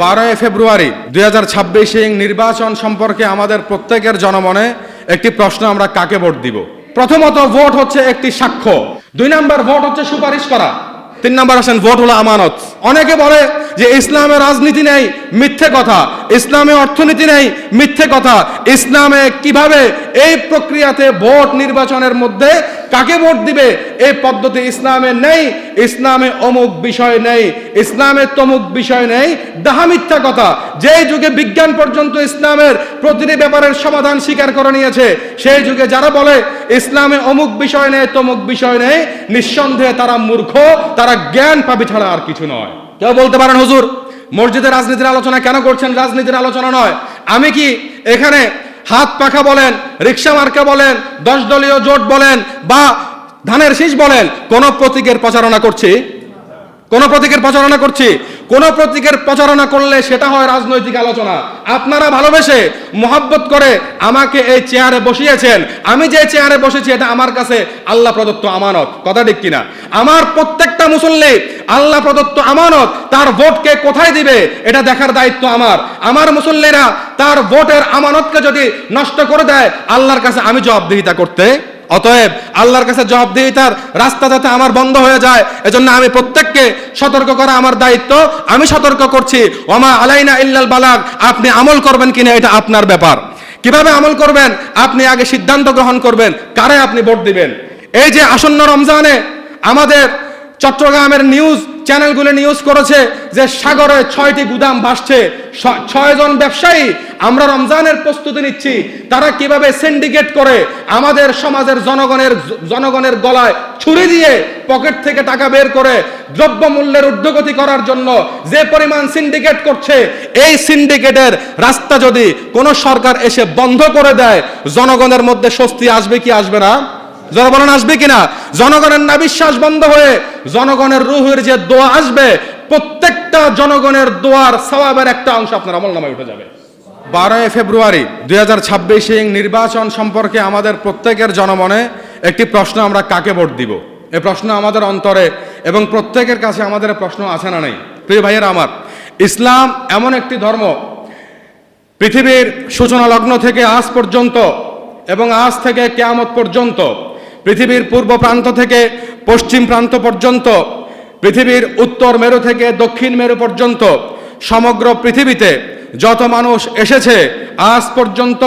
বারোই ফেব্রুয়ারি দুই হাজার ছাব্বিশে নির্বাচন সম্পর্কে আমাদের প্রত্যেকের জনমনে একটি প্রশ্ন আমরা কাকে ভোট দিব? প্রথমত ভোট হচ্ছে একটি সাক্ষ্য। দুই নাম্বার ভোট হচ্ছে সুপারিশ করা। তিন নাম্বার আসেন, ভোট হলো আমানত। অনেকে বলে যে ইসলামে রাজনীতি নেই, মিথ্যে কথা। ইসলামে অর্থনীতি নেই, মিথ্যে কথা। ইসলামে কীভাবে এই প্রক্রিয়াতে ভোট নির্বাচনের মধ্যে কাকে ভোট দিবে? এই পদ্ধতি ইসলামে নেই, ইসলামে অমুক বিষয় নেই, ইসলামে তমুক বিষয় নেই। ডাহা মিথ্যা কথা। যে যুগে বিজ্ঞান পর্যন্ত ইসলামের প্রতিটি ব্যাপারের সমাধান স্বীকার করে নিয়েছে সেই যুগে যারা বলে, ইসলামে অমুক বিষয় নেই, তমুক বিষয় নেই, নিঃসন্দেহে তারা মূর্খ, তারা জ্ঞান পাবি ছাড়া আর কিছু নয়। কেউ বলতে পারেন, হুজুর মসজিদের রাজনীতির আলোচনা কেন করছেন? রাজনীতির আলোচনা নয়। আমি কি এখানে হাত পাখা বলেন, রিক্সা মার্কা বলেন দশ দলীয় জোট বলেন বা ধানের শীষ বলেন, কোন প্রতীকের প্রচারণা করছি? কোন প্রতীকের প্রচারণা করছি। কোন প্রতীকের প্রচারণা করলে সেটা হয় রাজনৈতিক আলোচনা। আপনারা ভালোবেসে মোহাব্বত করে আমাকে এই চেয়ারে বসিয়েছেন। আমি যে চেয়ারে বসেছি, এটা আমার কাছে আল্লাহ প্রদত্ত আমানত। কথা ঠিক কিনা? আমার প্রত্যেকটা মুসল্লি আল্লাহ প্রদত্ত আমানত। তার ভোটকে কোথায় দিবে, এটা দেখার দায়িত্ব আমার। আমার মুসল্লিরা তার ভোটের আমানতকে যদি নষ্ট করে দেয়, আল্লাহর কাছে আমি জবাবদিহিতা করতে অতএব আল্লাহর কাছে জবাবদিহিতার রাস্তা যাতে আমার বন্ধ হয়ে যায়, এজন্য আমি প্রত্যেককে সতর্ক করা আমার দায়িত্ব, আমি সতর্ক করছি। ওমা আলাইনা ইল্লাল বালাগ, আপনি আমল করবেন কিনা এটা আপনার ব্যাপার। কীভাবে আমল করবেন? আপনি আগে সিদ্ধান্ত গ্রহণ করবেন, কারে আপনি ভোট দিবেন। এই যে আসন্ন রমজানে আমাদের চট্টগ্রামের নিউজ চ্যানেলগুলো নিউজ করেছে যে সাগরে ছয়টি গুদাম ভাসছে। ছয়জন ব্যবসায়ী, আমরা রমজানের প্রস্তুতি নিচ্ছি। তারা কীভাবে সিন্ডিকেট করে আমাদের সমাজের জনগণের জনগণের গলায় ছুরি দিয়ে পকেট থেকে টাকা বের করে দ্রব্য মূল্যের ঊর্ধ্বগতি করার জন্য যে পরিমাণ সিন্ডিকেট করছে, এই সিন্ডিকেটের রাস্তা যদি কোনো সরকার এসে বন্ধ করে দেয়, জনগণের মধ্যে স্বস্তি আসবে কি আসবে না? জনগণন আসবে কিনা? জনগণের না বিশ্বাস বন্ধ হয়ে জনগণের রুহের যে দোয়া আসবে, প্রত্যেকটা জনগণের দোয়ার সওয়াবের একটা অংশ আপনার আমল নামায় উঠে যাবে। বারোই ফেব্রুয়ারি দুই হাজার ছাব্বিশে নির্বাচন সম্পর্কে আমাদের প্রত্যেকের জনমনে একটি প্রশ্ন আমরা কাকে ভোট দিব? এ প্রশ্ন আমাদের অন্তরে এবং প্রত্যেকের কাছে আমাদের প্রশ্ন আছে না নেই? প্রিয় ভাইয়েরা আমার, ইসলাম এমন একটি ধর্ম, পৃথিবীর সূচনা লগ্ন থেকে আজ পর্যন্ত এবং আজ থেকে কেয়ামত পর্যন্ত পৃথিবীর পূর্ব প্রান্ত থেকে পশ্চিম প্রান্ত পর্যন্ত, পৃথিবীর উত্তর মেরু থেকে দক্ষিণ মেরু পর্যন্ত, সমগ্র পৃথিবীতে যত মানুষ এসেছে আজ পর্যন্ত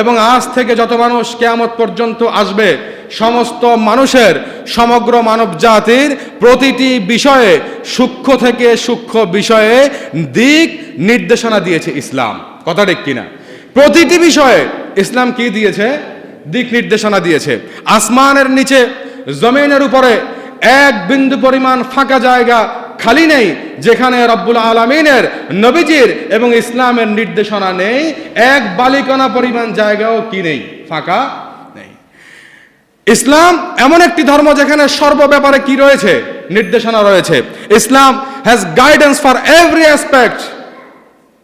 এবং আজ থেকে যত মানুষ কেয়ামত পর্যন্ত আসবে, সমস্ত মানুষের সমগ্র মানব জাতির প্রতিটি বিষয়ে সূক্ষ্ম থেকে সূক্ষ্ম বিষয়ে দিক নির্দেশনা দিয়েছে ইসলাম। কথা ঠিক কিনা? প্রতিটি বিষয়ে ইসলাম কি দিয়েছে? দিক নির্দেশনা দিয়েছে। আসমানের নিচে, জমিনের উপরে এক বিন্দু পরিমাণ ফাঁকা জায়গা খালি নেই, যেখানে রব্বুল আলমিনের নবীজির এবং ইসলামের নির্দেশনা নেই। এক বালিকণা পরিমাণ জায়গাও কি নেই? ফাঁকা নেই। ইসলাম এমন একটি ধর্ম যেখানে সর্ব ব্যাপারে কি রয়েছে? নির্দেশনা রয়েছে। Islam has guidance for every aspect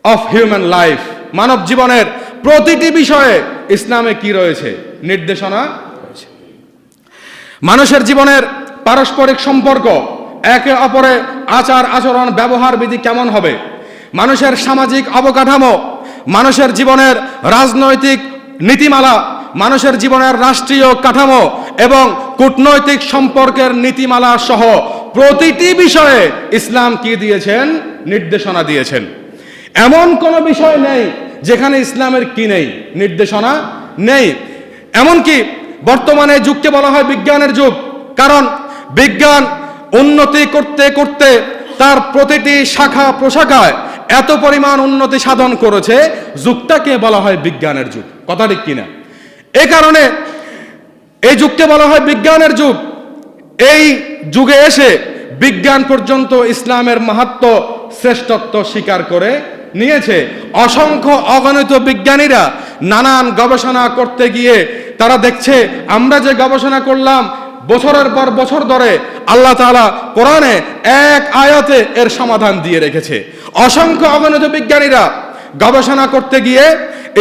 of human life মানব জীবনের প্রতিটি বিষয়ে ইসলামে কি রয়েছে? নির্দেশনা রয়েছে। মানুষের জীবনের পারস্পরিক সম্পর্ক, একে অপরে আচার, আচরণ, ব্যবহার বিধি কেমন হবে? মানুষের সামাজিক অবকাঠামো, মানুষের জীবনের রাজনৈতিক নীতিমালা, মানুষের জীবনের রাষ্ট্রীয় কাঠামো এবং কূটনৈতিক সম্পর্কের নীতিমালা সহ প্রতিটি বিষয়ে ইসলাম কি দিয়েছেন? নির্দেশনা দিয়েছেন। এমন কোনো বিষয় নেই যেখানে ইসলামের কি নেই? নির্দেশনা নেই। এমনকি বর্তমানে যুগকে বলা হয় বিজ্ঞানের যুগ। কারণ বিজ্ঞান উন্নতি করতে করতে তার প্রতিটি শাখা প্রশাখায় এত পরিমাণ উন্নতি সাধন করেছে, যুগটাকে বলা হয় বিজ্ঞানের যুগ। কথা ঠিক কিনা? এ কারণে এই যুগকে বলা হয় বিজ্ঞানের যুগ। এই যুগে এসে বিজ্ঞান পর্যন্ত ইসলামের মাহাত্ম শ্রেষ্ঠত্ব স্বীকার করে নিয়েছে। অসংখ্য অগণিত বিজ্ঞানীরা নানান গবেষণা করতে গিয়ে তারা দেখছে, আমরা যে গবেষণা করলাম, বছরের পর বছর ধরে আল্লাহ তাআলা কোরআনে এক আয়াতে এর সমাধান দিয়ে রেখেছে। অসংখ্য অগণিত বিজ্ঞানীরা গবেষণা করতে গিয়ে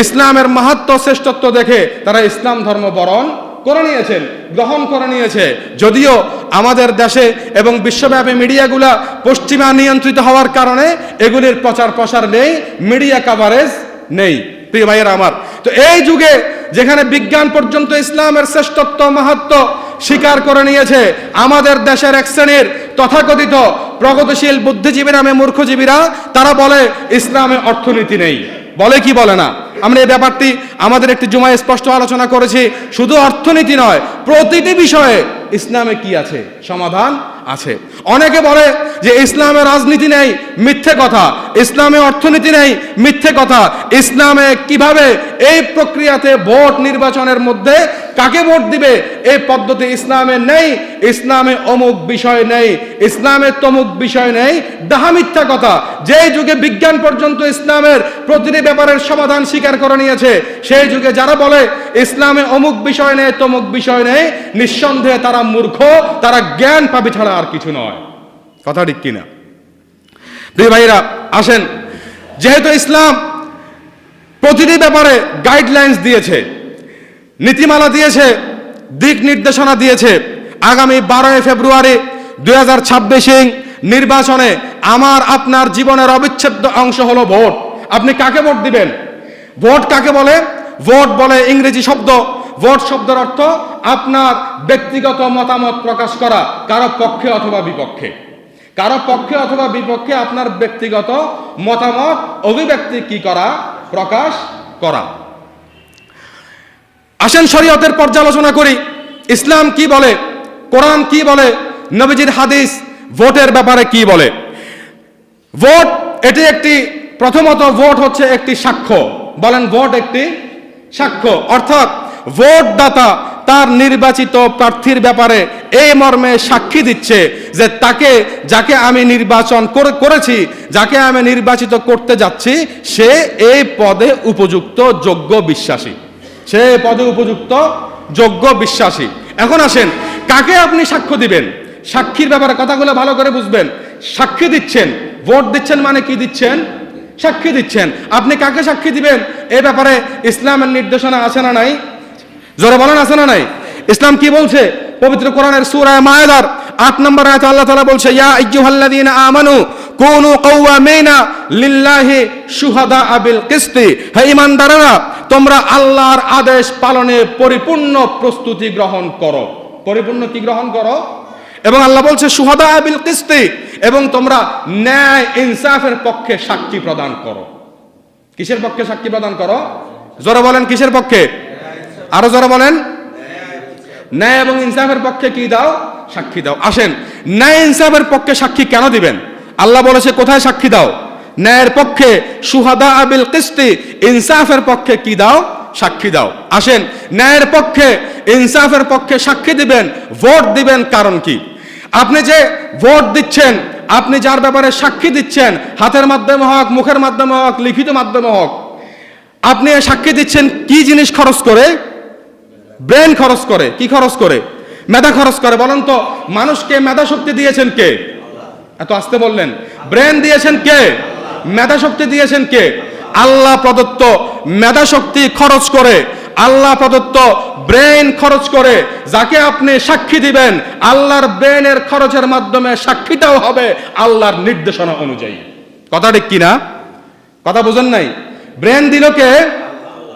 ইসলামের মাহাত্ম শ্রেষ্ঠত্ব দেখে তারা ইসলাম ধর্ম বরণ করে নিয়েছেন, গ্রহণ করে নিয়েছে। যদিও আমাদের দেশে এবং বিশ্বব্যাপী মিডিয়াগুলা পশ্চিমা নিয়ন্ত্রিত হওয়ার কারণে এগুলির প্রচার প্রসার নেই, মিডিয়া কাভারেজ নেই। প্রিয় ভাইয়েরা আমার, তো এই যুগে যেখানে বিজ্ঞান পর্যন্ত ইসলামের শ্রেষ্ঠত্ব মাহাত্ম স্বীকার করে নিয়েছে, আমাদের দেশের এক শ্রেণির তথাকথিত প্রগতিশীল বুদ্ধিজীবী নামে মূর্খজীবীরা, তারা বলে ইসলামে অর্থনীতি নেই। বলে কি বলে না? আমরা এই ব্যাপারটি আমাদের একটি জুমায় স্পষ্ট আলোচনা করেছি, শুধু অর্থনীতি নয়, প্রতিটি বিষয়ে ইসলামে কি আছে? সমাধান আছে। অনেকে বলে যে ইসলামে রাজনীতি নেই, মিথ্যে কথা। ইসলামে অর্থনীতি নেই, মিথ্যে কথা। ইসলামে কীভাবে এই প্রক্রিয়াতে ভোট নির্বাচনের মধ্যে কাকে ভোট দিবে? এই পদ্ধতি ইসলামে নেই, ইসলামে অমুক বিষয় নেই, ইসলামে তমুক বিষয় নেই। ডাহা মিথ্যা কথা। যে যুগে বিজ্ঞান পর্যন্ত ইসলামের প্রতিটি ব্যাপারের সমাধান স্বীকার করে নিয়েছে, সেই যুগে যারা বলে ইসলামে অমুক বিষয় নেই, তমুক বিষয় নেই, নিঃসন্দেহে তারা মূর্খ, তারা জ্ঞান পাবে ছাড়া আর কিছু নয়। কথা ঠিক কিনা? ভাইরা আসেন। যেহেতু ইসলাম প্রতিটি ব্যাপারে গাইডলাইন্স দিয়েছে নীতিমালা দিয়েছে, দিক নির্দেশনা দিয়েছে। আগামী বারোই ফেব্রুয়ারি দুই হাজার ছাব্বিশে নির্বাচনে আমার, আপনার জীবনের অবিচ্ছেদ্য অংশ হলো ভোট। আপনি কাকে ভোট দিবেন? ভোট কাকে বলে? ভোট বলে ইংরেজি শব্দ। ভোট শব্দের অর্থ আপনার ব্যক্তিগত মতামত প্রকাশ করা, কারও পক্ষে অথবা বিপক্ষে। কারও পক্ষে অথবা বিপক্ষে আপনার ব্যক্তিগত মতামত, অভিব্যক্তি কি করা? প্রকাশ করা। আসেন শরীয়তের পর্যালোচনা করি। ইসলাম কি বলে? কোরআন কি বলে? নবীজির হাদিস ভোটের ব্যাপারে কি বলে? ভোট, এটি একটি, প্রথমত ভোট হচ্ছে একটি সাক্ষ্য। বলেন ভোট একটি সাক্ষ্য। অর্থাৎ ভোটদাতা তার নির্বাচিত প্রার্থীর ব্যাপারে এই মর্মে সাক্ষী দিচ্ছে যে তাকে, যাকে আমি নির্বাচন করে- করেছি, যাকে আমি নির্বাচিত করতে যাচ্ছি, সে এই পদে উপযুক্ত, যোগ্য, বিশ্বাসী। সে পদে উপযুক্ত, যোগ্য, বিশ্বাসী। এখন আসেন, কাকে আপনি সাক্ষ্য দিবেন? সাক্ষীর ব্যাপারে কথাগুলো ভালো করে বুঝবেন। সাক্ষী দিচ্ছেন, ভোট দিচ্ছেন মানে কি দিচ্ছেন? সাক্ষী দিচ্ছেন। আপনি কাকে সাক্ষী দিবেন? এ ব্যাপারে ইসলামের নির্দেশনা আছে না নাই? জোরে বলেন, আছে না নাই? ইসলাম কি বলছে? পবিত্র কোরআনের সূরা মায়েদার আট নম্বর আয়াতে আল্লাহ তাআলা বলছে, ইয়া আইয়ুহাল্লাযীনা আমানু কুনু কাওয়ামিনা লিল্লাহি শুহাদা আবিল কিসতি। হে ঈমানদারেরা, তোমরা আল্লাহর আদেশ পালনে পরিপূর্ণ প্রস্তুতি গ্রহণ করো। পরিপূর্ণ কি গ্রহণ করো? এবং আল্লাহ বলছে সুহাদা আবিল কিস্তি এবং তোমরা ন্যায় ইনসাফের পক্ষে সাক্ষী প্রদান করো। কিসের পক্ষে সাক্ষী প্রদান করো? জোরে বলেন, কিসের পক্ষে? আরও জোরে বলেন। ন্যায় এবং ইনসাফের পক্ষে কি দাও? সাক্ষী দাও। আসেন, ন্যায় ইনসাফের পক্ষে সাক্ষী কেন দিবেন? আল্লাহ বলেছে, কোথায় সাক্ষী দাও? ন্যায়ের পক্ষে, সুহাদা আবিল কিস্তি, ইনসাফের পক্ষে কি দাও? সাক্ষী দাও। আসেন, ন্যায়ের পক্ষে, ইনসাফের পক্ষে সাক্ষী দিবেন, ভোট দিবেন কারণ কি? আপনি যে ভোট দিচ্ছেন, আপনি যার ব্যাপারে সাক্ষী দিচ্ছেন, হাতের মাধ্যমে হোক, মুখের মাধ্যমে হোক, লিখিত মাধ্যমে হোক, আপনি সাক্ষী দিচ্ছেন কি জিনিস খরচ করে? ব্রেন খরচ করে। কি খরচ করে? মেধা খরচ করে। বলেন তো, মানুষকে মেধা শক্তি দিয়েছেন কে? এত আসতে বললেন। ব্রেন দিয়েছেন কে? মেধা শক্তি দিয়েছেন কে? আল্লাহ প্রদত্ত মেধা শক্তি খরচ করে, আল্লাহ প্রদত্ত ব্রেন খরচ করে, যাকে আপনি সাক্ষী দিবেন, আল্লাহর ব্রেনের খরচের মাধ্যমে সাক্ষীটাও হবে আল্লাহর নির্দেশনা অনুযায়ী। কথা ঠিক কিনা? কথা বুঝেন নাই? ব্রেন দিল কে?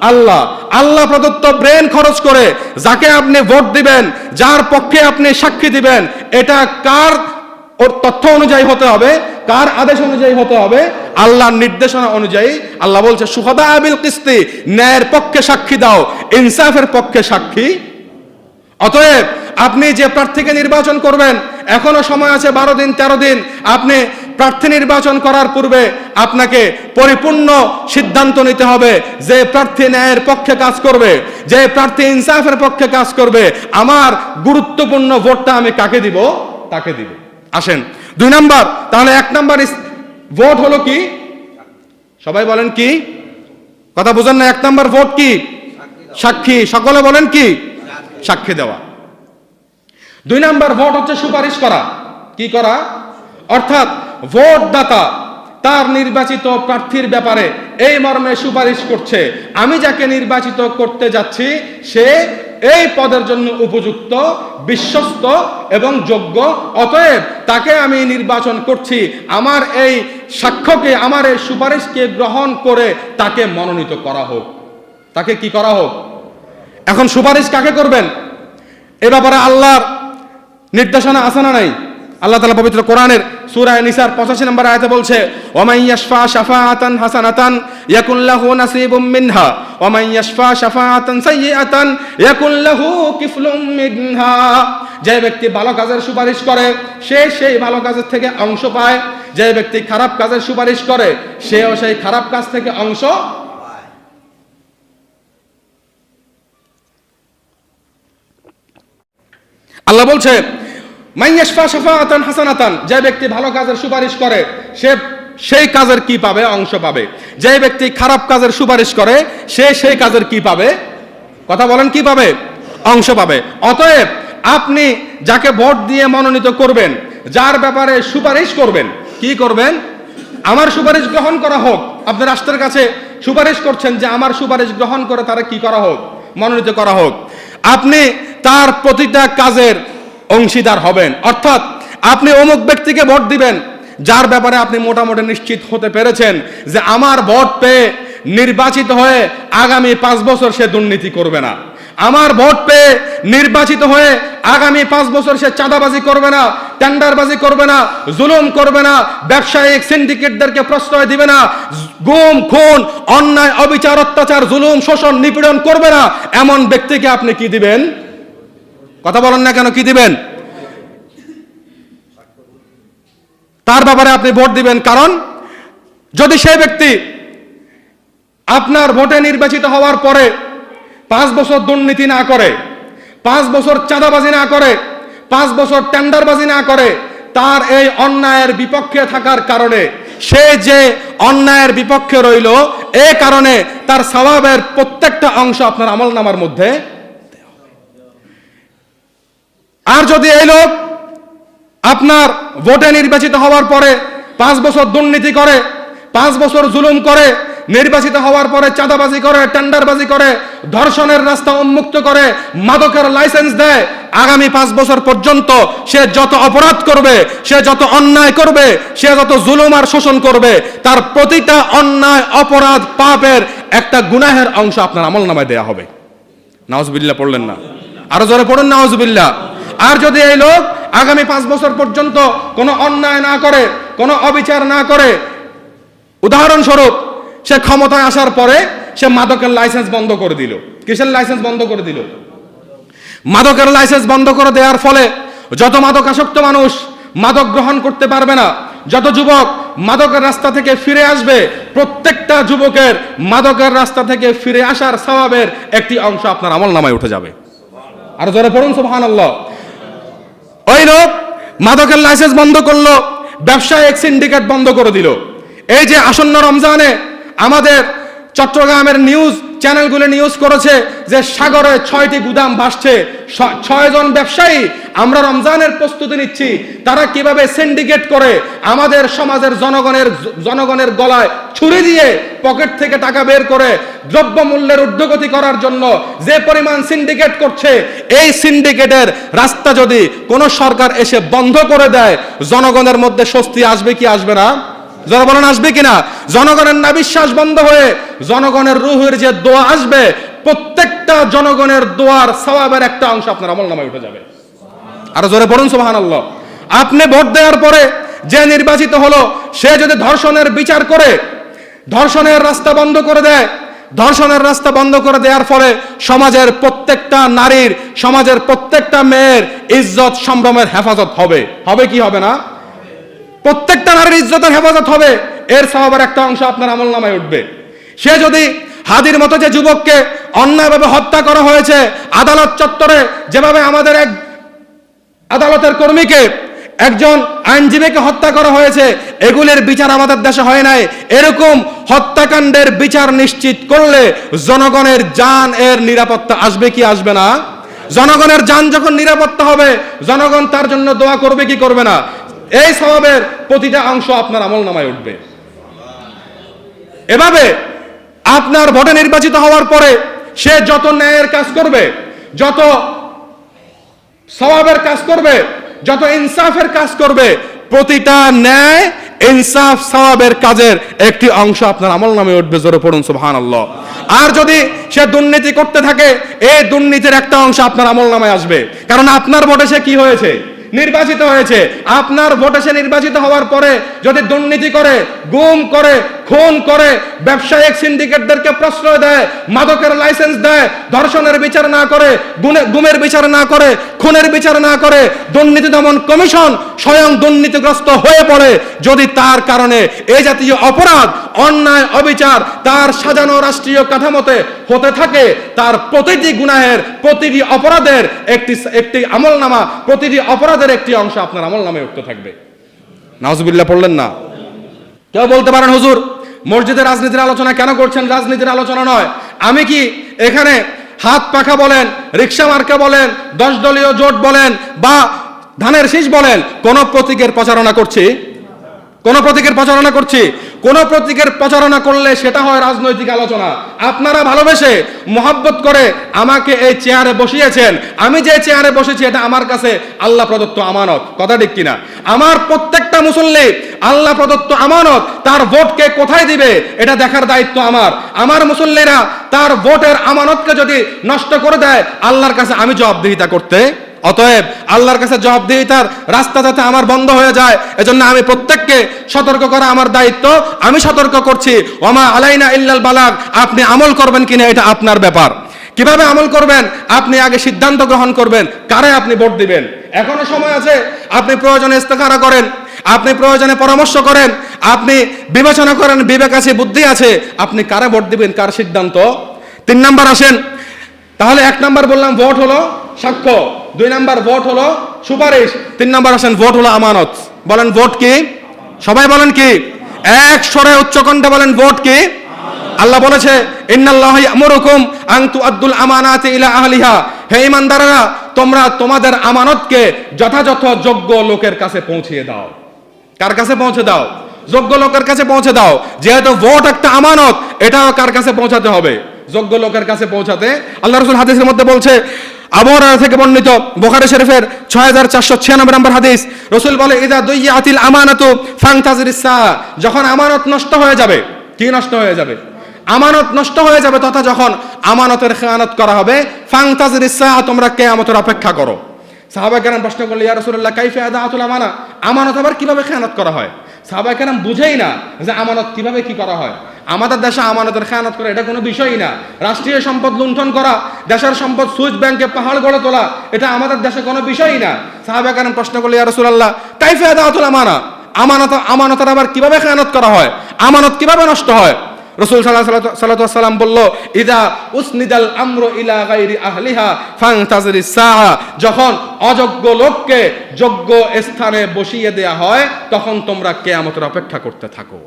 আল্লাহ। আল্লাহ প্রদত্ত ব্রেন খরচ করে, যাকে আপনি ভোট দিবেন, যার পক্ষে আপনি সাক্ষী দিবেন, এটা কার ওর তথ্য অনুযায়ী হতে হবে, কার আদেশ অনুযায়ী হতে হবে, আল্লাহর নির্দেশনা অনুযায়ী আল্লাহ বলছে, সুহদা আবিল কিস্তি, ন্যায়ের পক্ষে সাক্ষী দাও, ইনসাফের পক্ষে সাক্ষী। অতএব আপনি যে প্রার্থীকে নির্বাচন করবেন, এখনও সময় আছে বারো দিন, তেরো দিন, আপনি প্রার্থী নির্বাচন করার পূর্বে আপনাকে পরিপূর্ণ সিদ্ধান্ত নিতে হবে, যে প্রার্থী ন্যায়ের পক্ষে কাজ করবে, যে প্রার্থী ইনসাফের পক্ষে কাজ করবে, আমার গুরুত্বপূর্ণ ভোটটা আমি কাকে দিব? তাকে দিব। আসেন। দুই নাম্বার, তাহলে এক নাম্বার ভোট হলো কি? সবাই বলেন কি? কথা বোঝেন না, এক নাম্বার ভোট কি? সাক্ষী। সকলে বলেন কি? সাক্ষী দেওয়া। দুই নাম্বার ভোট হচ্ছে সুপারিশ করা। কি করা? অর্থাৎ ভোটদাতা তার নির্বাচিত প্রার্থীর ব্যাপারে এই মর্মে সুপারিশ করছে। আমি যাকে নির্বাচিত করতে যাচ্ছি, সে এই পদের জন্য উপযুক্ত, বিশ্বস্ত এবং যোগ্য। অতএব তাকে আমি নির্বাচন করছি। আমার এই সাক্ষ্যকে, আমার এই সুপারিশকে গ্রহণ করে তাকে মনোনীত করা হোক। তাকে কি করা হোক? এখন সুপারিশ কাকে করবেন? এ ব্যাপারে আল্লাহর নির্দেশনা আছে না নাই? আল্লাহ তালা পবিত্র কোরআনের সূরা নিসার পঁচাশি নম্বর আয়াতে বলছে ওমাই ইয়াশফা শাফাআতান হাসানাতান ইয়াকুন লাহু নাসিবুম মিনহা কিফলুম মিনহা। যে ব্যক্তি ভালো কাজের সুপারিশ করে, সে সেই ভালো কাজের থেকে অংশ পায়। যে ব্যক্তি খারাপ কাজের সুপারিশ করে, সেও সেই খারাপ কাজ থেকে অংশ আল্লাহ বলছে মাইয়াশফা শাফাআতান হাসানাতান, যে ব্যক্তি ভালো কাজের সুপারিশ করে, সে সেই কাজের কি পাবে? অংশ পাবে। যে ব্যক্তি খারাপ কাজের সুপারিশ করে, সে সেই কাজের কি পাবে? কথা বলেন, কি পাবে? অংশ পাবে। অতএব আপনি যাকে ভোট দিয়ে মনোনীত করবেন, যার ব্যাপারে সুপারিশ করবেন, কি করবেন? আমার সুপারিশ গ্রহণ করা হোক, আপনি রাষ্ট্রের কাছে সুপারিশ করছেন যে আমার সুপারিশ গ্রহণ করে তারা কি করা হোক? মনোনীত করা হোক। আপনি তার প্রতিটা কাজের অংশীদার হবেন। অর্থাৎ আপনি অমুক ব্যক্তিকে ভোট দিবেন, যার ব্যাপারে আপনি মোটামুটি নিশ্চিত হতে পেরেছেন যে আমার ভোট পেয়ে নির্বাচিত হয়ে আগামী পাঁচ বছর সে দুর্নীতি করবে না। আমার ভোট পেয়ে নির্বাচিত হয়ে আগামী পাঁচ বছর সে চাঁদাবাজি করবে না, টেন্ডারবাজি করবে না, জুলুম করবে না, ব্যবসায়িক সিন্ডিকেটদেরকে প্রশ্রয় দিবে না, গুম, খুন, অন্যায়, অবিচার, অত্যাচার, জুলুম, শোষণ, নিপীড়ন করবে না। এমন ব্যক্তিকে আপনি কি দিবেন? কথা বলেন না কেন, কি দিবেন? তার ব্যাপারে আপনি ভোট দিবেন, কারণ যদি সেই ব্যক্তি আপনার ভোটে নির্বাচিত হওয়ার পরে পাঁচ বছর দুর্নীতি না করে, পাঁচ বছর চাঁদাবাজি না করে, পাঁচ বছর টেন্ডারবাজি না করে, তার এই অন্যায়ের বিপক্ষে থাকার কারণে, সে যে অন্যায়ের বিপক্ষে রইল, এ কারণে তার স্বভাবের প্রত্যেকটা অংশ আপনার আমল নামার মধ্যে আর যদি এই লোক আপনার ভোটে নির্বাচিত হওয়ার পরে পাঁচ বছর দুর্নীতি করে, পাঁচ বছর জুলুম করে, নির্বাচিত হওয়ার পরে চাঁদাবাজি করে, টেন্ডারবাজি করে, ধর্ষণের রাস্তা উন্মুক্ত করে, মাদকের লাইসেন্স দেয়, আগামী পাঁচ বছর পর্যন্ত সে যত অপরাধ করবে, সে যত অন্যায় করবে, সে যত জুলুম আর শোষণ করবে, তার প্রতিটা অন্যায়, অপরাধ, পাপের একটা গুনাহের অংশ আপনার আমল নামায় দেয়া হবে। নাওজবিল্লা পড়লেন না। আরও জোরে পড়ুন নাওজবিল্লা আর যদি এই লোক আগামী পাঁচ বছর পর্যন্ত কোনো অন্যায় না করে, কোনো অবিচার না করে, উদাহরণস্বরূপ সে ক্ষমতায় আসার পরে সে মাদকের লাইসেন্স বন্ধ করে দিল। কিসের লাইসেন্স বন্ধ করে দিল? মাদকের লাইসেন্স বন্ধ করে দেওয়ার ফলে যত মাদক আসক্ত মানুষ মাদক গ্রহণ করতে পারবে না, যত যুবক মাদকের রাস্তা থেকে ফিরে আসবে, প্রত্যেকটা যুবকের মাদকের রাস্তা থেকে ফিরে আসার স্বভাবের একটি অংশ আপনার আমল নামায় উঠে যাবে। আর যারা পড়ুন সুবহান আল্লাহ ওই লোক মাদকের লাইসেন্স বন্ধ করল, ব্যবসায়িক সিন্ডিকেট বন্ধ করে দিল। এই যে আসন্ন রমজানে আমাদের চট্টগ্রামের নিউজ চ্যানেলগুলো নিউজ করেছে যে সাগরে ছয়টি গুদাম ভাসছে। ছয়জন ব্যবসায়ী, আমরা রমজানের প্রস্তুতি নিচ্ছি। তারা কীভাবে সিন্ডিকেট করে আমাদের সমাজের জনগণের জনগণের গলায় ছুরি দিয়ে পকেট থেকে টাকা বের করে দ্রব্য মূল্যের ঊর্ধ্বগতি করার জন্য যে পরিমাণ সিন্ডিকেট করছে, এই সিন্ডিকেটের রাস্তা যদি কোনো সরকার এসে বন্ধ করে দেয়, জনগণের মধ্যে স্বস্তি আসবে কি আসবে না? বলেন আসবে কিনা? জনগণের না বিশ্বাস বন্ধ হয়ে জনগণের রুহের যে দোয়া আসবে, প্রত্যেকটা জনগণের দোয়ার সওয়াবের একটা অংশ আপনার আমল নামায় উঠে যাবে। আরও জোরে পড়ুন আল্লাহ আপনি ভোট দেওয়ার পরে যে নির্বাচিত হলো, সে যদি ধর্ষণের বিচার করে, ধর্ষণের রাস্তা বন্ধ করে দেয়, ধর্ষণের রাস্তা বন্ধ করে দেওয়ার ফলে সমাজের প্রত্যেকটা নারীর, সমাজের প্রত্যেকটা মেয়ের ইজ্জত, সম্ভ্রমের হেফাজত হবে। হবে কি হবে না? প্রত্যেকটা নারীর ইজ্জতের হেফাজত হবে। এর স্বভাবের একটা অংশ আপনার আমল নামায় উঠবে। সে যদি হাদির মতো যে যুবককে অন্যায়ভাবে হত্যা করা হয়েছে, আদালত চত্বরে যেভাবে আমাদের এক আদালতের কর্মীকে, একজন আইনজীবীকে হত্যা করা হয়েছে, এগুলির বিচার আমাদের দেশে হয় নাই। এরকম হত্যাকাণ্ডের বিচার নিশ্চিত করলে জনগণের জান এর নিরাপত্তা আসবে কি আসবে না? জনগণের যান যখন নিরাপত্তা হবে, জনগণ তার জন্য দোয়া করবে কি করবে না? এই স্বভাবের প্রতিটা অংশ আপনার আমল নামায় উঠবে। এভাবে আপনার ভোটে নির্বাচিত হওয়ার পরে সে যত ন্যায়ের কাজ করবে, যত সওয়াবের কাজ করবে, যত ইনসাফের কাজ করবে, প্রতিটা ন্যায়, ইনসাফ সওয়াবের কাজের একটি অংশ আপনার আমল নামে উঠবে, জোরে পড়ুন, সুবহানাল্লাহ। আর যদি সে দুর্নীতি করতে থাকে, এই দুর্নীতির একটা অংশ আপনার আমল নামে আসবে। কারণ আপনার ভোটে সে কি হয়েছে? নির্বাচিত হয়েছে। আপনার ভোটে সে নির্বাচিত হওয়ার পরে যদি দুর্নীতি করে, গুম করে, খুন করে, ব্যবসায়িক সিন্ডিকেটদেরকে প্রশ্রয় দেয়, মাদকের লাইসেন্স দেয়, ধর্ষণের বিচার না করে গুমের বিচার না করে, খুনের বিচার না করে, দুর্নীতি দমন কমিশন স্বয়ং দুর্নীতিগ্রস্ত হয়ে পড়ে। যদি তার কারণে এই জাতীয় অপরাধ, অন্যায়, অবিচার তার সাজানো রাষ্ট্রীয় কাঠামোতে হতে থাকে, তার প্রতিটি গুনাহের, প্রতিটি অপরাধের একটি একটি আমলনামা, প্রতিটি অপরাধের একটি অংশ আপনার আমল নামে উঠতে থাকবে। নাজবিল্লা পড়লেন না? কেউ বলতে পারেন, হুজুর, মসজিদে রাজনীতির আলোচনা কেন করছেন? রাজনীতির আলোচনা নয়। আমি কি এখানে হাত পাখা বলেন, রিক্সা মার্কা বলেন, দশ দলীয় জোট বলেন বা ধানের শীষ বলেন, কোন প্রতীকের প্রচারণা করছি? কোন প্রতীকের প্রচারণা করছি। কোন প্রতীকের প্রচারণা করলে সেটা হয় রাজনৈতিক আলোচনা। আপনারা ভালোবেসে মোহাব্বত করে আমাকে এই চেয়ারে বসিয়েছেন। আমি যে চেয়ারে বসেছি, এটা আমার কাছে আল্লাহ প্রদত্ত আমানত। কথা ঠিক কিনা? আমার প্রত্যেকটা মুসল্লি আল্লাহ প্রদত্ত আমানত। তার ভোটকে কোথায় দিবে, এটা দেখার দায়িত্ব আমার। আমার মুসল্লিরা তার ভোটের আমানতকে যদি নষ্ট করে দেয়, আল্লাহর কাছে আমি জবাবদিহিতা করতে অতএব আল্লাহর কাছে জবাবদিহিতার রাস্তা যাতে আমার বন্ধ হয়ে যায়, এজন্য আমি প্রত্যেককে সতর্ক করা আমার দায়িত্ব, আমি সতর্ক করছি। ওমা আলাইনা ইল্লাল বালাগ, আপনি আমল করবেন কিনা এটা আপনার ব্যাপার। কীভাবে আমল করবেন? আপনি আগে সিদ্ধান্ত গ্রহণ করবেন, কারে আপনি ভোট দিবেন। এখনও সময় আছে, আপনি প্রয়োজনে ইস্তেখারা করেন, আপনি প্রয়োজনে পরামর্শ করেন, আপনি বিবেচনা করেন বিবেক আছে বুদ্ধি আছে, আপনি কারে ভোট দিবেন, কার সিদ্ধান্ত? তিন নাম্বার আসেন। তাহলে এক নাম্বার বললাম, ভোট হলো সাক্ষ্য। দুই নাম্বার ভোট হলো সুপারিশ, তিন নাম্বার আসেন ভোট হলো আমানত। বলেন ভোট কি? সবাই বলেন কি? এক স্বরে উচ্চকণ্ঠে বলেন ভোট কি? আল্লাহ বলেছে, ইন্নাল্লাহ ইয়ামুরুকুম আন তুআদ্দুল আমানাতি ইলা আহলিহা। হে ঈমানদারেরা তোমরা তোমাদের আমানতকে যথাযথ যোগ্য লোকের কাছে পৌঁছিয়ে দাও। কার কাছে পৌঁছে দাও? যোগ্য লোকের কাছে পৌঁছে দাও। যেহেতু ভোট একটা আমানত, এটাও কার কাছে পৌঁছাতে হবে? যোগ্য লোকের কাছে পৌঁছাতে। আল্লাহ রসুল হাদিসের মধ্যে বলছে আবহাওয়া থেকে বর্ণিত বোখারি শরীফের ছয় হাজার চারশো ছিয়ানব্বই নম্বর হাদিস। রসুল বলে, ইদা দইয়া আতিল আমানাতু ফাংতাজির যখন আমানত নষ্ট হয়ে যাবে, কি নষ্ট হয়ে যাবে? আমানত নষ্ট হয়ে যাবে তথা যখন আমানতের খেয়ানত করা হবে ফাংতাজির তোমরা কেয়ামতের অপেক্ষা করো। সাহাবা কেরাম প্রশ্ন করলে ইয়া রসুল্লাহ কাইফে আদা আতুল আমানা? আমানত আবার কীভাবে খেয়ানত করা হয়? সাহাবা কেরাম বুঝেই না যে আমানত কীভাবে কি করা হয়। আমাদের দেশে আমানতের খেয়ানত করা, এটা কোনো বিষয়ই না। রাষ্ট্রীয় সম্পদ লুণ্ঠন করা, দেশের সম্পদ সুইচ ব্যাংকে পাহাড় গড়ে তোলা, এটা আমাদের দেশে কোনো বিষয়ই না। সাহাবা কেরাম প্রশ্ন করলে ইয়া রসুল্লাহ কাইফে আদা আতুল আমানা? আমানত, আমানতের আবার কীভাবে খেয়ানত করা হয়? আমানত কীভাবে নষ্ট হয়? রসুল সাল্লাম বলল, ইদা উসনিদাল আমর ইলা গাইরি আহলিহা সাহা। যখন অযোগ্য লোককে যোগ্য স্থানে বসিয়ে দেয়া হয়, তখন তোমরা কেয়ামতের অপেক্ষা করতে থাকো।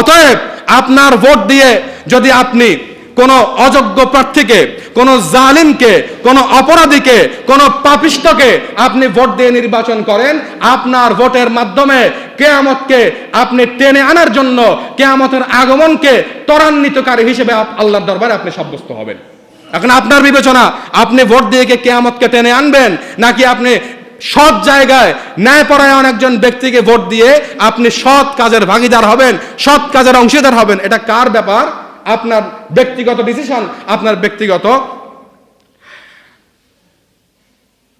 অতএব আপনার ভোট দিয়ে যদি আপনি কোন অযোগ্য প্রার্থীকে, কোন জালিমকে, কোন অপরাধীকে, কোন পাপিষ্টকে আপনি ভোট দিয়ে নির্বাচন করেন, আপনার ভোটের মাধ্যমে কেয়ামতকে আপনি টেনে আনার জন্য, কেয়ামতের আগমনকে ত্বরান্বিতকারী হিসেবে আল্লাহর দরবারে আপনি সাব্যস্ত হবেন। এখন আপনার বিবেচনা, আপনি ভোট দিয়ে কে কেয়ামতকে টেনে আনবেন, নাকি আপনি সৎ জায়গায় ন্যায়পরায়ণ একজন ব্যক্তিকে ভোট দিয়ে আপনি সৎ কাজের ভাগিদার হবেন, সৎ কাজের অংশীদার হবেন। এটা কার ব্যাপার? আপনার ব্যক্তিগত ডিসিশন আপনার ব্যক্তিগত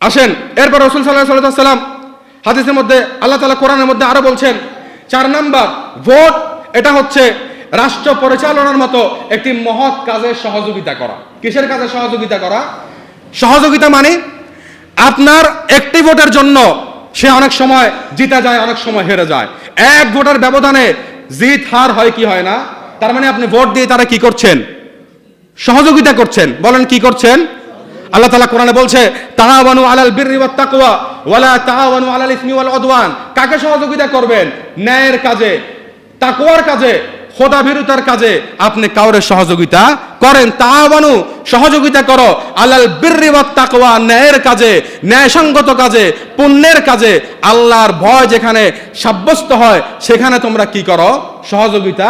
আসেন, এরপর রসুল সাল্লাহ সাল্লাম হাদিসের মধ্যে, আল্লাহ তালা কোরআনের মধ্যে আরও বলছেন, চার নাম্বার, ভোট, এটা হচ্ছে রাষ্ট্র পরিচালনার মতো একটি মহৎ কাজের সহযোগিতা করা। কিসের কাজে সহযোগিতা করা? সহযোগিতা মানে আপনার একটি ভোটের জন্য সে অনেক সময় জিতা যায়, অনেক সময় হেরে যায়। এক ভোটের ব্যবধানে জিত হার হয় কি হয় না? তার মানে আপনি ভোট দিয়ে তারা কি করছেন? সহযোগিতা করছেন। বলেন কি করছেন? আল্লাহ তাআলা কোরআনে বলছে তাআওয়ানু আলাল বিররি তাকওয়া, ওয়ালা তাআওয়ানু আলাল ইসমি ওয়াল উদওয়ান। কাকে সহযোগিতা করবেন? ন্যায়ের কাজে, তাকওয়ার কাজে খোদা বিরুতার কাজে আপনি কাউরে সহযোগিতা করেন। তাআওয়ানু সহযোগিতা করো। আলাল বিররি তাকওয়া, ন্যায়ের কাজে, ন্যায়সঙ্গত কাজে, পুণ্যের কাজে। আল্লাহর ভয় যেখানে সাব্যস্ত হয়, সেখানে তোমরা কি করো? সহযোগিতা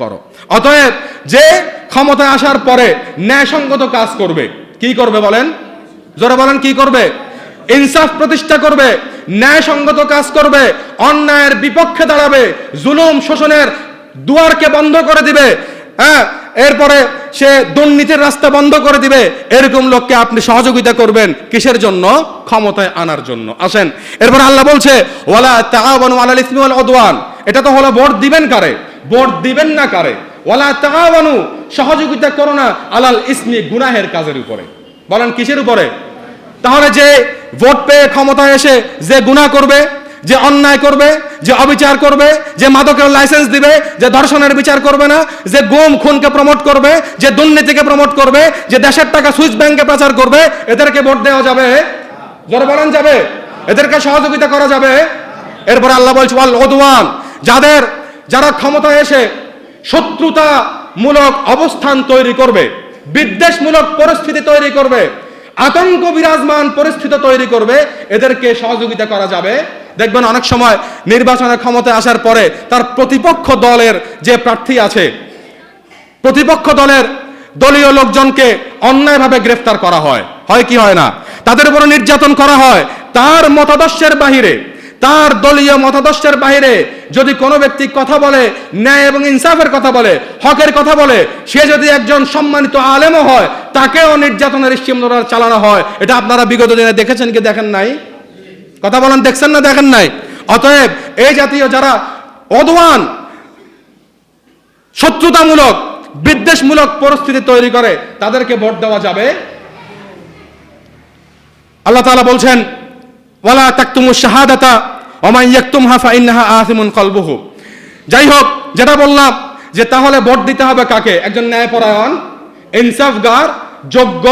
করো। অতএব যে ক্ষমতায় আসার পরে ন্যায়সঙ্গত কাজ করবে, কি করবে বলেন? জোরে বলেন, কি করবে? ইনসাফ প্রতিষ্ঠা করবে, ন্যায়সঙ্গত কাজ করবে, অন্যায়ের বিপক্ষে দাঁড়াবে, জুলুম শোষণের দুয়ারকে বন্ধ করে দিবে। হ্যাঁ এরপরে সে দুর্নীতির রাস্তা বন্ধ করে দিবে। এরকম লোককে আপনি সহযোগিতা করবেন কিসের জন্য? ক্ষমতায় আনার জন্য। আসেন, এরপর আল্লাহ বলছে, ওয়ালা তাআওয়ানু আলাল ইসমি ওয়াল উদওয়ান। এটা তো হলো ভোট দিবেন কারে? ভোট দিবেন না কারে? ওয়ালা তাআওয়ানু, সহযোগিতা করো না আলাল ইসমি গুনাহের কাজের উপরে। বলেন কিসের উপরে? তাহলে যে ভোট পেয়ে ক্ষমতায় এসে যে গুনাহ করবে যে অন্যায় করবে, যে অবিচার করবে, যে মাদকের লাইসেন্স দিবে, যে ধর্ষণের বিচার করবে না, যে গুম খুনকে প্রমোট করবে, যে দুর্নীতিকে প্রমোট করবে, যে দেশের টাকা সুইস ব্যাংকে প্রচার করবে, এদেরকে ভোট দেওয়া যাবে? জোরে বলেন যাবে। এদেরকে সহযোগিতা করা যাবে? এরপর আল্লাহ বলছে, ওয়াল ওদওয়ান যাদের, যারা ক্ষমতায় এসে শত্রুতামূলক অবস্থান তৈরি করবে, বিদ্বেষমূলক পরিস্থিতি তৈরি করবে, আতঙ্ক বিরাজমান পরিস্থিতি তৈরি করবে, এদেরকে সহযোগিতা করা যাবে। দেখবেন অনেক সময় নির্বাচনের ক্ষমতায় আসার পরে তার প্রতিপক্ষ দলের যে প্রার্থী আছে, প্রতিপক্ষ দলের দলীয় লোকজনকে অন্যায়ভাবে গ্রেফতার করা হয়। হয় কি হয় না? তাদের উপর নির্যাতন করা হয়। তার মতাদর্শের বাহিরে, তার দলীয় মতাদর্শের বাহিরে যদি কোনো ব্যক্তি কথা বলে, ন্যায় এবং ইনসাফের কথা বলে, হকের কথা বলে, সে যদি একজন সম্মানিত আলেমও হয়, তাকেও নির্যাতনের স্টিমরা চালানো হয়। এটা আপনারা বিগত দিনে দেখেছেন কি দেখেন নাই? কথা বলেন, দেখছেন না, দেখেন নাই? অতএব এই জাতীয় যারা অদওয়ান শত্রুতামূলক, বিদ্বেষমূলক পরিস্থিতি তৈরি করে, তাদেরকে ভোট দেওয়া যাবে। আল্লাহ তাআলা বলছেন, ওয়ালা তাকতুমু শাহাদাতা ওমান ইয়াকতুমহা ফাইন্নাহা আথিমুন কলবুহু। যাই হোক যেটা বললাম, যে তাহলে ভোট দিতে হবে কাকে? একজন ন্যায়পরায়ণ, ইনসাফগার, যোগ্য,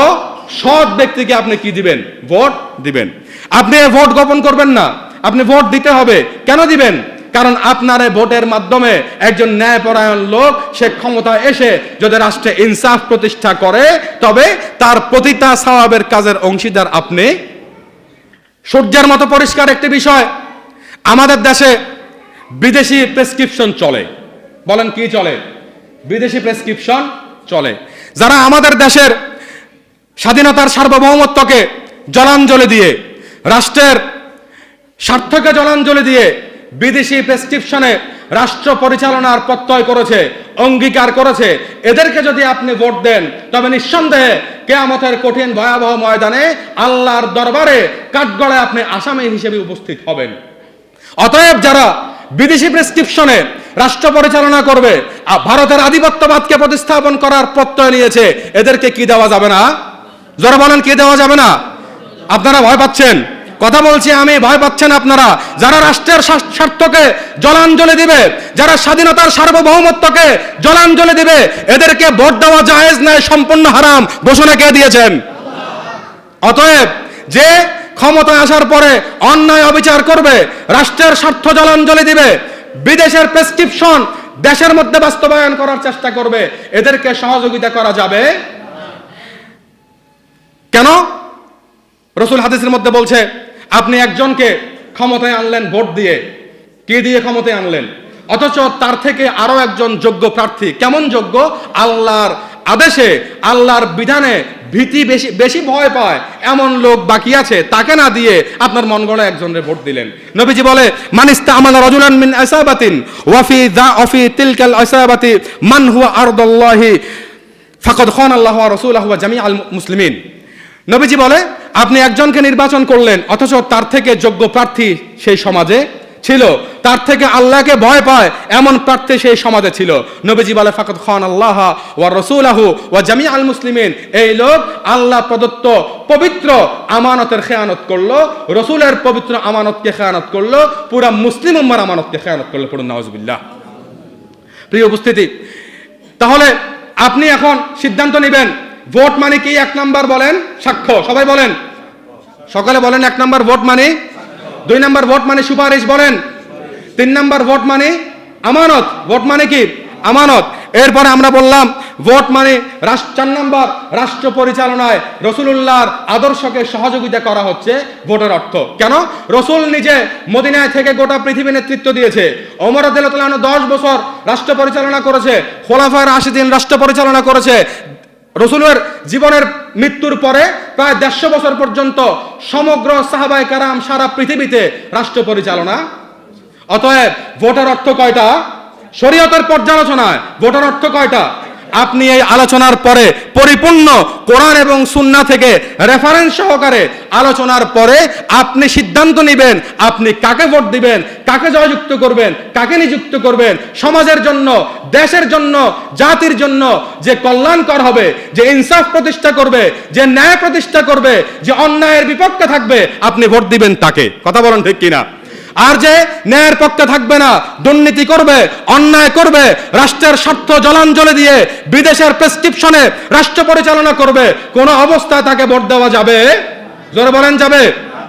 সৎ ব্যক্তিকে আপনি কি দিবেন? ভোট দিবেন। আপনি ভোট গোপন করবেন না। আপনি ভোট দিতে হবে। কেন দিবেন? কারণ আপনার ভোটের মাধ্যমে একজন ন্যায়পরায়ণ লোক, সে ক্ষমতা এসে যদি রাষ্ট্রে ইনসাফ প্রতিষ্ঠা করে, তবে তার প্রতিটা সওয়াবের কাজের অংশীদার আপনি। সূর্যের মতো পরিষ্কার একটি বিষয়, আমাদের দেশে বিদেশি প্রেসক্রিপশন চলে। বলেন কি চলে? বিদেশি প্রেসক্রিপশন চলে। যারা আমাদের দেশের স্বাধীনতার সার্বভৌমত্বকে জলাঞ্জলি দিয়ে রাষ্ট্রের স্বার্থকে জলাঞ্জলি দিয়ে বিদেশি প্রেসক্রিপশনে রাষ্ট্র পরিচালনার প্রত্যয় করেছে, অঙ্গীকার করেছে। এদেরকে যদি আপনি ভোট দেন, তবে নিঃসন্দেহে কেয়ামতের কঠিন ভয়াবহ ময়দানে আল্লাহর দরবারে কাঠগড়ায় আপনি আসামি হিসেবে উপস্থিত হবেন। অতএব যারা বিদেশি প্রেসক্রিপশনে রাষ্ট্র পরিচালনা করবে ভারতের আধিপত্যবাদকে প্রতিস্থাপন করার প্রত্যয় নিয়েছে, এদেরকে কি দেওয়া যাবে না? যারা বলেন, কি দেওয়া যাবে না? আপনারা ভয় পাচ্ছেন। কথা বলছি আমি, ভয় পাচ্ছেন আপনারা। যারা রাষ্ট্রের স্বার্থকে জলাঞ্জলি দিবে, যারা স্বাধীনতার সার্বভৌমত্বকে জলাঞ্জলি দিবে, এদেরকে ভোট দেওয়া জায়েজ নয়, সম্পূর্ণ হারাম। ঘোষণা কে দিয়েছেন? অতএব যে ক্ষমতায় আসার পরে অন্যায় অবিচার করবে, রাষ্ট্রের স্বার্থ জলাঞ্জলি দিবে, বিদেশের প্রেসক্রিপশন দেশের মধ্যে বাস্তবায়ন করার চেষ্টা করবে, এদেরকে সহযোগিতা করা যাবে। কেন? রসুল হাদিসের মধ্যে বলছে, আপনি একজনকে ক্ষমতায় আনলেন, ভোট দিয়ে। কে দিয়ে ক্ষমতায় আনলেন? অথচ তার থেকে আরও একজন যোগ্য প্রার্থী। কেমন যোগ্য? আল্লাহর আদেশে, আল্লাহর বিধানে ভীতি বেশি বেশি ভয় পায়। এমন লোক বাকি আছে, তাকে না দিয়ে আপনার মন গড়ে একজনের ভোট দিলেন। নবীজি বলে মানিস্তা আমানা রাজুলান মিন আসাবাতিন ওয়াফি দা অফি তিলকাল আসাবাতি মান হুয়া আরদাল্লাহি ফাকদ খান আল্লাহ রসুল্লাহ জামি আল মুসলিমিন। নবীজি বলে আপনি একজনকে নির্বাচন করলেন, অথচ তার থেকে যোগ্য প্রার্থী সেই সমাজে ছিল। তার থেকে আল্লাহকে ভয় পায় এমন প্রার্থী সেই সমাজে ছিল। নবীজি বলে ফাকত খান আল্লাহ ওয়া রসুলাহু ওয়া জামি আল মুসলিমিন। এই লোক আল্লাহ প্রদত্ত পবিত্র আমানতের খেয়ানত করল, রসুলের পবিত্র আমানতকে খেয়ানত করল, পুরা মুসলিম উম্মার আমানতকে খেয়ানত করল। পড়ুন নওয়াজবিল্লাহ প্রিয় উপস্থিতি, তাহলে আপনি এখন সিদ্ধান্ত নেবেন, ভোট মানে কি? এক নাম্বার বলেন, সাক্ষ্য। সবাই বলেন সকালে বলেন এক নাম্বার ভোট মানে? দুই নাম্বার ভোট মানে সুপারিশ বলেন। তিন নাম্বার ভোট মানে আমানত। ভোট মানে কি? আমানত। এরপরে আমরা বললাম, ভোট মানে চার নম্বর রাষ্ট্র পরিচালনায় রসুলুল্লাহর আদর্শকে সহযোগিতা করা হচ্ছে ভোটের অর্থ। কেন? রসুল নিজে মদিনায় থেকে গোটা পৃথিবী নেতৃত্ব দিয়েছে। অমর আদালত দশ বছর রাষ্ট্র পরিচালনা করেছে খোলাফার আশি দিন রাষ্ট্র পরিচালনা করেছে। রসুলের জীবনের মৃত্যুর পরে প্রায় দেড়শো বছর পর্যন্ত সমগ্র সাহাবাই কারাম সারা পৃথিবীতে রাষ্ট্র পরিচালনা। অতএব ভোটার অর্থ কয়টা? শরীয়তের পর্যালোচনায় ভোটার অর্থ কয়টা? আপনি এই আলোচনার পরে পরিপূর্ণ কোরআন এবং সুন্না থেকে রেফারেন্স সহকারে আলোচনার পরে আপনি সিদ্ধান্ত নেবেন, আপনি কাকে ভোট দিবেন, কাকে জয়যুক্ত করবেন, কাকে নিযুক্ত করবেন, সমাজের জন্য, দেশের জন্য, জাতির জন্য যে কল্যাণকর হবে, যে ইনসাফ প্রতিষ্ঠা করবে, যে ন্যায় প্রতিষ্ঠা করবে, যে অন্যায়ের বিপক্ষে থাকবে, আপনি ভোট দিবেন তাকে। কথা বলেন ঠিক কিনা? আর যে ন্যায়ের পক্ষে থাকবে না, দুর্নীতি করবে, অন্যায় করবে, রাষ্ট্রের স্বার্থ জলাঞ্জলি দিয়ে বিদেশের প্রেসক্রিপশনে রাষ্ট্র পরিচালনা করবে, কোন অবস্থায় তাকে ভোট দেওয়া যাবে? জোরে বলেন যাবে।